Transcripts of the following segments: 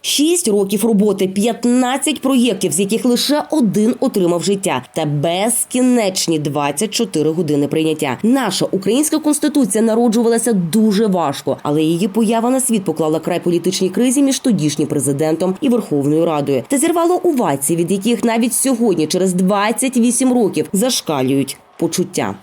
Шість років роботи, 15 проєктів, з яких лише один отримав життя, та безкінечні 24 години прийняття. Наша українська конституція народжувалася дуже важко, але її поява на світ поклала край політичній кризі між тодішнім президентом і Верховною Радою та зірвало увації, від яких навіть сьогодні, через 28 років, зашкалюють почуття.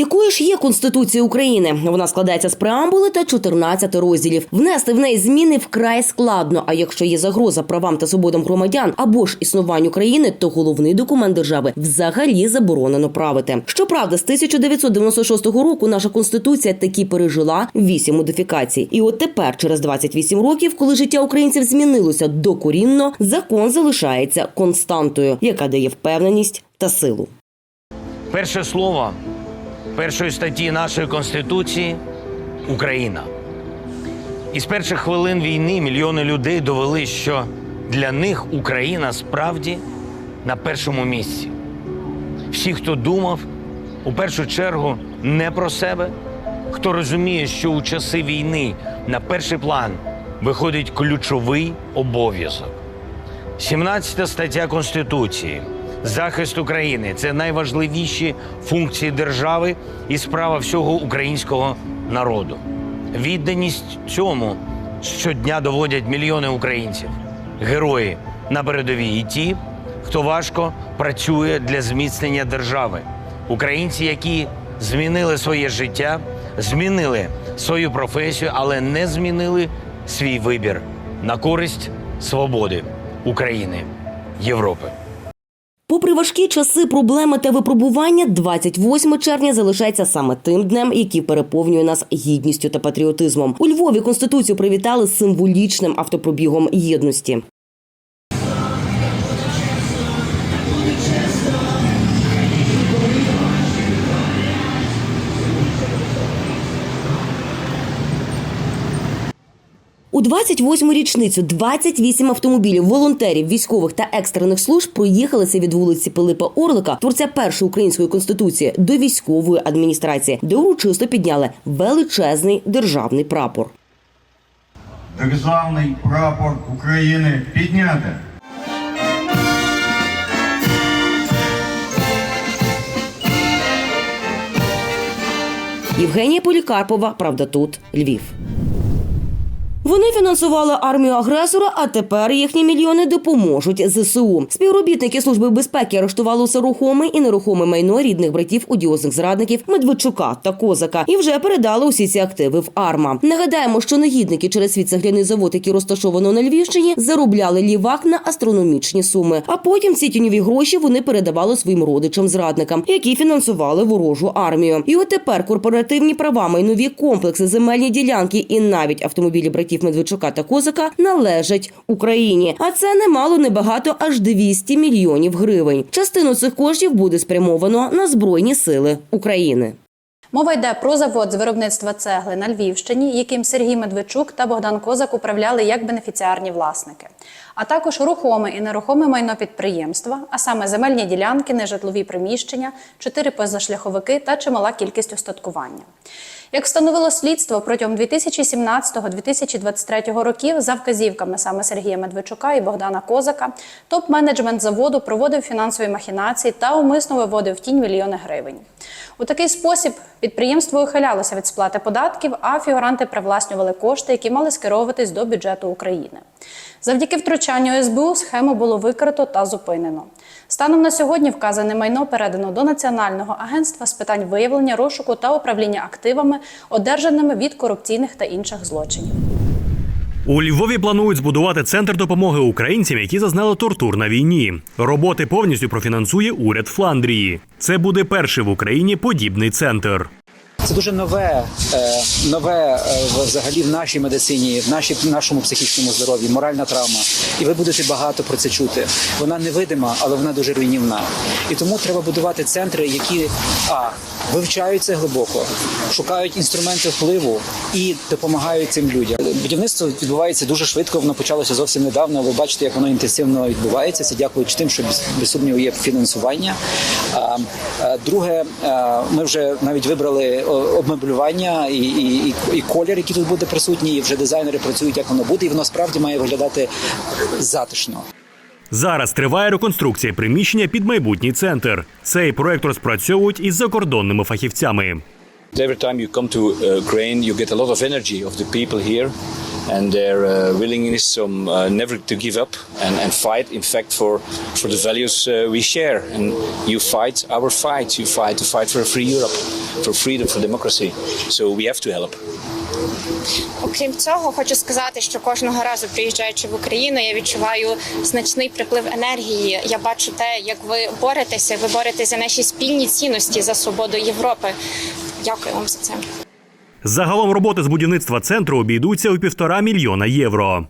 Якою ж є Конституція України? Вона складається з преамбули та 14 розділів. Внести в неї зміни вкрай складно. А якщо є загроза правам та свободам громадян або ж існуванню країни, то головний документ держави взагалі заборонено правити. Щоправда, з 1996 року наша конституція таки пережила вісім модифікацій. І от тепер, через 28 років, коли життя українців змінилося докорінно, закон залишається константою, яка дає впевненість та силу. Перше слово першої статті нашої Конституції Україна. І з перших хвилин війни мільйони людей довели, що для них Україна справді на першому місці. Всі, хто думав у першу чергу не про себе, хто розуміє, що у часи війни на перший план виходить ключовий обов'язок. 17 стаття Конституції. Захист України це найважливіші функції держави і справа всього українського народу. Відданість цьому щодня доводять мільйони українців, герої на передовій і ті, хто важко працює для зміцнення держави. Українці, які змінили своє життя, змінили свою професію, але не змінили свій вибір на користь свободи України, Європи. Попри важкі часи, проблеми та випробування, 28 червня залишається саме тим днем, який переповнює нас гідністю та патріотизмом. У Львові конституцію привітали символічним автопробігом єдності. У 28-му річницю 28 автомобілів, волонтерів, військових та екстрених служб проїхалися від вулиці Пилипа Орлика, творця першої української конституції, до військової адміністрації, де урочисто підняли величезний державний прапор. Державний прапор України підняти. Євгенія Полікарпова, правда, тут Львів. Вони фінансували армію агресора, а тепер їхні мільйони допоможуть ЗСУ. Співробітники служби безпеки арештували усе рухоме і нерухоме майно рідних братів одіозних зрадників Медведчука та Козака і вже передали усі ці активи в АРМА. Нагадаємо, що негідники через свій цегляний завод, який розташовано на Львівщині, заробляли лівак на астрономічні суми. А потім ці тіньові гроші вони передавали своїм родичам-зрадникам, які фінансували ворожу армію. І от тепер корпоративні права, майнові комплекси, земельні ділянки і навіть автомобілі братів Медведчука та Козака належать Україні. А це немало небагато аж 200 мільйонів гривень. Частину цих коштів буде спрямовано на збройні сили України. Мова йде про завод з виробництва цегли на Львівщині, яким Сергій Медведчук та Богдан Козак управляли як бенефіціарні власники, а також рухоме і нерухоме майно підприємства, а саме земельні ділянки, нежитлові приміщення, чотири позашляховики та чимала кількість устаткування. Як встановило слідство протягом 2017-2023 років, за вказівками саме Сергія Медведчука і Богдана Козака, топ-менеджмент заводу проводив фінансові махінації та умисно виводив тінь мільйони гривень. У такий спосіб підприємство ухилялося від сплати податків, а фігуранти привласнювали кошти, які мали скеровуватись до бюджету України. Завдяки втручанню СБУ схему було викрито та зупинено. Станом на сьогодні вказане майно передано до Національного агентства з питань виявлення, розшуку та управління активами, одержаними від корупційних та інших злочинів. У Львові планують збудувати центр допомоги українцям, які зазнали тортур на війні. Роботи повністю профінансує уряд Фландрії. Це буде перший в Україні подібний центр. Це дуже нове, е, нове е, взагалі в нашій медицині, в нашій в нашому психічному здоров'ї, моральна травма. І ви будете багато про це чути. Вона невидима, але вона дуже руйнівна. І тому треба будувати центри, які а вивчають це глибоко, шукають інструменти впливу і допомагають цим людям. Будівництво відбувається дуже швидко. Воно почалося зовсім недавно. Ви бачите, як воно інтенсивно відбувається. Це дякуючи тим, що без, сумніву є фінансування. Друге, ми вже навіть вибрали обмеблювання і, і, і, і колір, який тут буде присутній. І вже дизайнери працюють, як воно буде, і воно справді має виглядати затишно. Зараз триває реконструкція приміщення під майбутній центр. Цей проект розпрацьовують із закордонними фахівцями. Every time you come to Ukraine, you get a lot of energy of the people here and their uh, willingness um, uh, never to give up and, and fight, in fact, for, for the values uh, we share. And you fight our fight. You fight to fight for a free Europe, for freedom, for democracy. So we have to help. Окрім цього, хочу сказати, що кожного разу приїжджаючи в Україну, я відчуваю значний приплив енергії. Я бачу те, як ви боретеся. Ви боретеся за наші спільні цінності за свободу Європи. Дякую вам за це. Загалом роботи з будівництва центру обійдуться у півтора мільйона євро.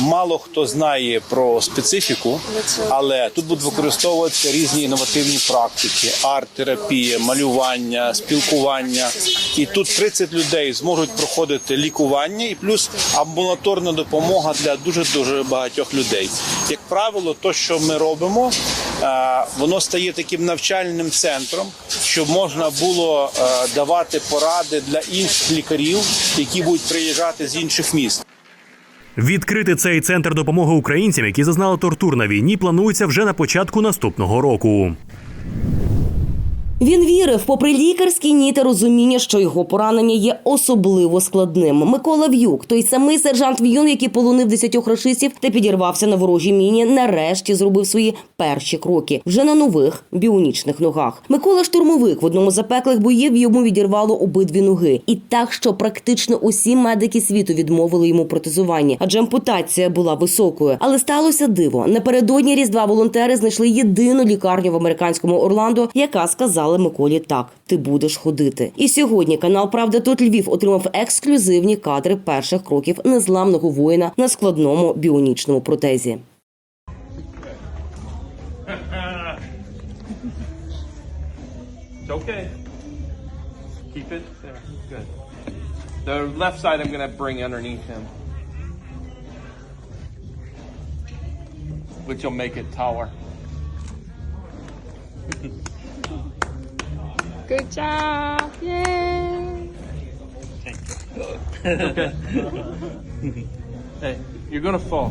Мало хто знає про специфіку, але тут будуть використовуватися різні інновативні практики: арт-терапія, малювання, спілкування. І тут 30 людей зможуть проходити лікування і плюс амбулаторна допомога для дуже дуже багатьох людей. Як правило, то, що ми робимо, е, воно стає таким навчальним центром, щоб можна було е, давати поради для інших лікарів, які будуть приїжджати з інших міст. Відкрити цей центр допомоги українцям, які зазнали тортур на війні, планується вже на початку наступного року. Він вірив, попри лікарські ні та розуміння, що його поранення є особливо складним. Микола В'юк, той самий сержант В'юн, який полонив десятьох рашистів та підірвався на ворожій міні, нарешті зробив свої перші кроки вже на нових біонічних ногах. Микола штурмовик в одному з запеклих боїв йому відірвало обидві ноги, і так, що практично усі медики світу відмовили йому протезування, адже ампутація була високою. Але сталося диво. Напередодні різдва волонтери знайшли єдину лікарню в американському Орландо, яка сказала Миколі так: ти будеш ходити. І сьогодні канал Правда тут Львів отримав ексклюзивні кадри перших кроків незламного воїна на складному біонічному протезі. Which will make it taller. Good job! Yay! Hey, you're going to fall.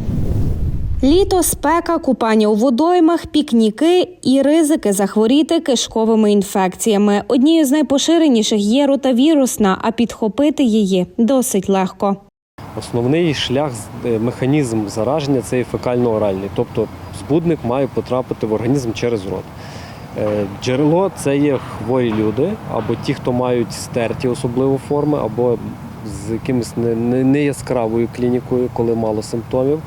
Літо, спека, купання у водоймах, пікніки і ризики захворіти кишковими інфекціями. Однією з найпоширеніших є ротавірусна, а підхопити її досить легко. Основний шлях, е, механізм зараження це фекально-оральний, тобто збудник має потрапити в організм через рот. Е, Джерело це є хворі люди, або ті, хто мають стерті особливо форми, або з якимось не- не- неяскравою клінікою, коли мало симптомів.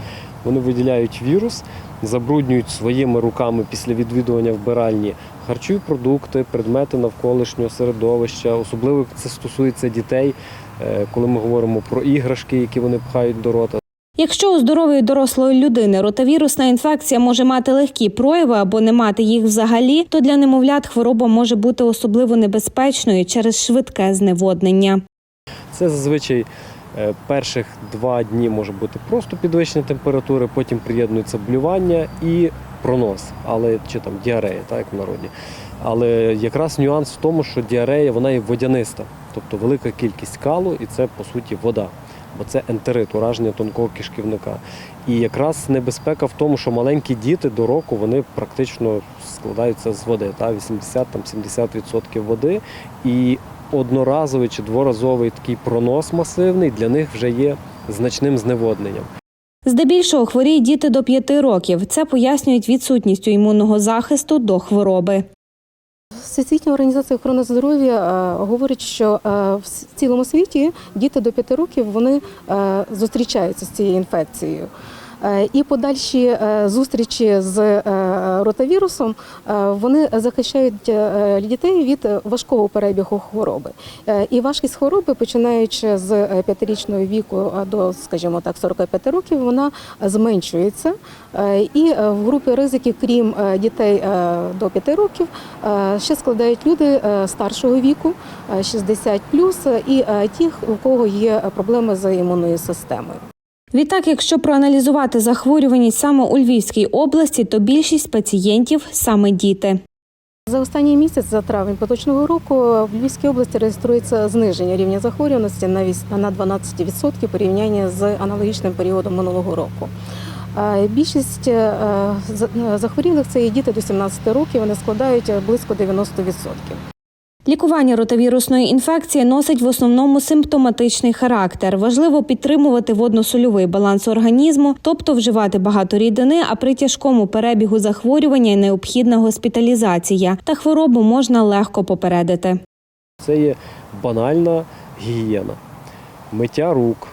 Вони виділяють вірус, забруднюють своїми руками після відвідування вбиральні харчові продукти, предмети навколишнього середовища. Особливо це стосується дітей, е, коли ми говоримо про іграшки, які вони пхають до рота. Якщо у здорової дорослої людини ротавірусна інфекція може мати легкі прояви або не мати їх взагалі, то для немовлят хвороба може бути особливо небезпечною через швидке зневоднення. Це зазвичай е, перших два дні може бути просто підвищення температури, потім приєднується блювання і пронос, але чи там діарея, так як в народі. Але якраз нюанс в тому, що діарея вона є водяниста, тобто велика кількість калу, і це по суті вода. Бо це ентерит, ураження тонкого кишківника. І якраз небезпека в тому, що маленькі діти до року вони практично складаються з води, та 80-70% води. І одноразовий чи дворазовий такий пронос масивний для них вже є значним зневодненням. Здебільшого хворіють діти до 5 років. Це пояснюють відсутністю імунного захисту до хвороби. Всесвітня організація охорони здоров'я е, говорить, що е, в цілому світі діти до 5 років вони е, зустрічаються з цією інфекцією. Е, І подальші е, зустрічі з е, ротавірусом вони захищають дітей від важкого перебігу хвороби. І важкість хвороби, починаючи з п'ятирічного віку до, скажімо так, 45 років, вона зменшується. І в групі ризиків, крім дітей до 5 років, ще складають люди старшого віку, е, 60 і ті, у кого є проблеми з імунною системою. Відтак, якщо проаналізувати захворюваність саме у Львівській області, то більшість пацієнтів саме діти. За останній місяць, за травень поточного року, в Львівській області реєструється зниження рівня захворюваності на віс- на 12% порівняння з аналогічним періодом минулого року. Е, Більшість е, е, захворілих це є діти до 17 років, вони складають близько 90%. Лікування ротавірусної інфекції носить в основному симптоматичний характер. Важливо підтримувати водно-сольовий баланс організму, тобто вживати багато рідини, а при тяжкому перебігу захворювання необхідна госпіталізація, та хворобу можна легко попередити. Це є банальна гігієна, миття рук,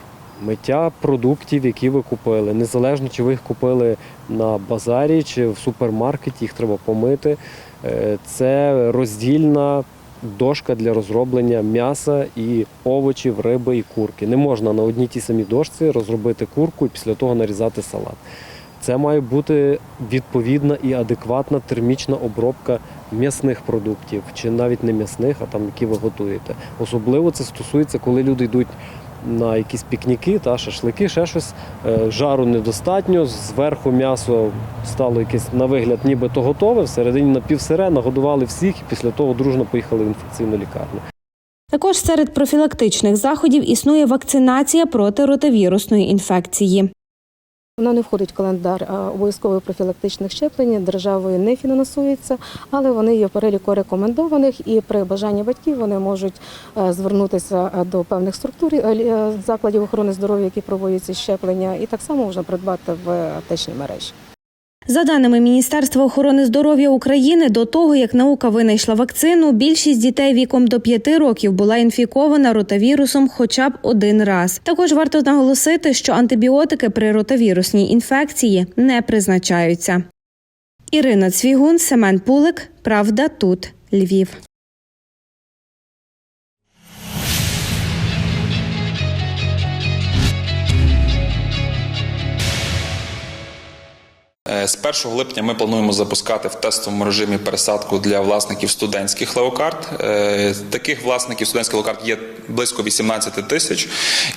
миття продуктів, які ви купили. Незалежно чи ви їх купили на базарі чи в супермаркеті, їх треба помити. Е, Це роздільна дошка для розроблення м'яса і овочів, риби і курки. Не можна на одній тій самій дошці розробити курку і після того нарізати салат. Це має бути відповідна і адекватна термічна обробка м'ясних продуктів, чи навіть не м'ясних, а там які ви готуєте. Особливо це стосується, коли люди йдуть на якісь пікніки та шашлики, ще щось. Е, Жару недостатньо, зверху м'ясо стало якесь на вигляд, нібито готове, всередині напівсире, нагодували всіх і після того дружно поїхали в інфекційну лікарню. Також серед профілактичних заходів існує вакцинація проти ротавірусної інфекції. Вона не входить в календар обов'язкових профілактичних щеплень, державою не фінансується, але вони є в переліку рекомендованих і при бажанні батьків вони можуть е, звернутися е, до певних структур е, закладів охорони здоров'я, які проводять ці щеплення, і так само можна придбати в аптечній мережі. За даними Міністерства охорони здоров'я України, до того як наука винайшла вакцину, більшість дітей віком до 5 років була інфікована ротавірусом хоча б один раз. Також варто наголосити, що антибіотики при ротавірусній інфекції не призначаються. Ірина Цвігун, Семен Пулик. Правда, тут Львів. З 1 липня ми плануємо запускати в тестовому режимі пересадку для власників студентських леокарт. Е, Таких власників студентських леокарт є близько 18 тисяч.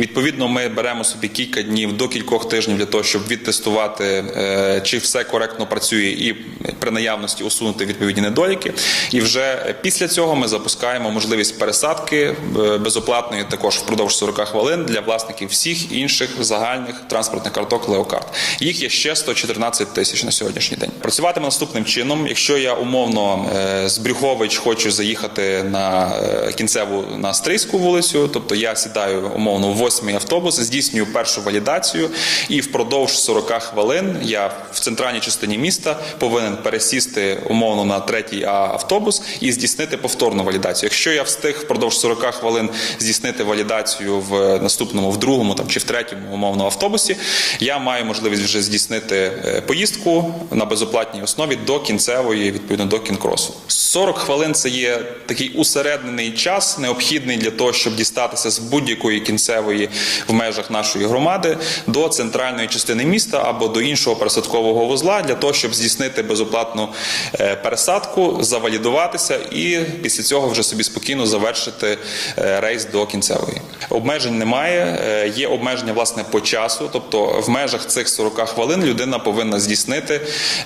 Відповідно, ми беремо собі кілька днів до кількох тижнів для того, щоб відтестувати, е, чи все коректно працює, і при наявності усунути відповідні недоліки. І вже після цього ми запускаємо можливість пересадки е, безоплатної також впродовж 40 хвилин для власників всіх інших загальних транспортних карток леокарт. Їх є ще 114 тисяч на сьогоднішній день. Працюватиме наступним чином. Якщо я умовно е, з Брюхович хочу заїхати на е, кінцеву на Стрийську вулицю, тобто я сідаю умовно в восьмий автобус, здійснюю першу валідацію, і впродовж 40 хвилин я в центральній частині міста повинен пересісти умовно на третій А автобус і здійснити повторну валідацію. Якщо я встиг впродовж 40 хвилин здійснити валідацію в наступному, в другому там чи в третьому умовно автобусі, я маю можливість вже здійснити е, поїздку на безоплатній основі до кінцевої, відповідно до кінкросу. 40 хвилин це є такий усереднений час, необхідний для того, щоб дістатися з будь-якої кінцевої в межах нашої громади до центральної частини міста або до іншого пересадкового вузла, для того, щоб здійснити безоплатну е, пересадку, завалідуватися і після цього вже собі спокійно завершити е, рейс до кінцевої. Обмежень немає, е, є обмеження власне по часу, тобто в межах цих 40 хвилин людина повинна здійснити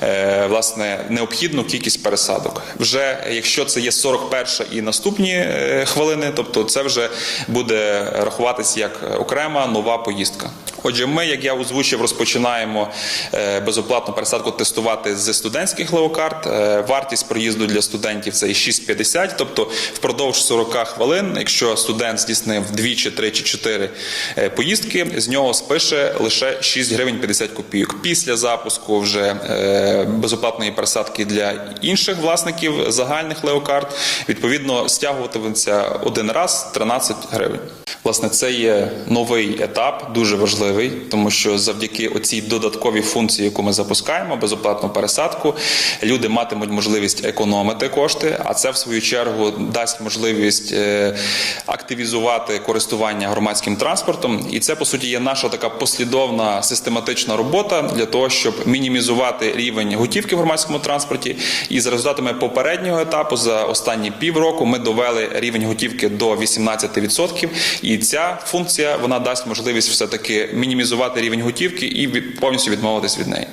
е, власне необхідну кількість пересадок. Вже якщо це є 41 і наступні е, хвилини, тобто це вже буде рахуватись як окрема нова поїздка. Отже, ми, як я озвучив, розпочинаємо е, безоплатну пересадку тестувати з студентських леокарт. Е, Вартість проїзду для студентів це 6,50, тобто впродовж 40 хвилин, якщо студент здійснив 2 чи 3 чи 4 е, поїздки, з нього спише лише 6 гривень 50 копійок. Після запуску вже безоплатної пересадки для інших власників загальних леокарт, відповідно, стягуватиметься один раз 13 гривень. Власне, це є новий етап, дуже важливий, тому що завдяки оцій додатковій функції, яку ми запускаємо, безоплатну пересадку, люди матимуть можливість економити кошти, а це в свою чергу дасть можливість е, активізувати користування громадським транспортом. І це по суті є наша така послідовна систематична робота для того, щоб мінімізувати рівень готівки в громадському транспорті. І за результатами попереднього етапу за останні півроку ми довели рівень готівки до 18%. І ця функція вона дасть можливість все таки мінімізувати рівень готівки і повністю відмовитись від неї.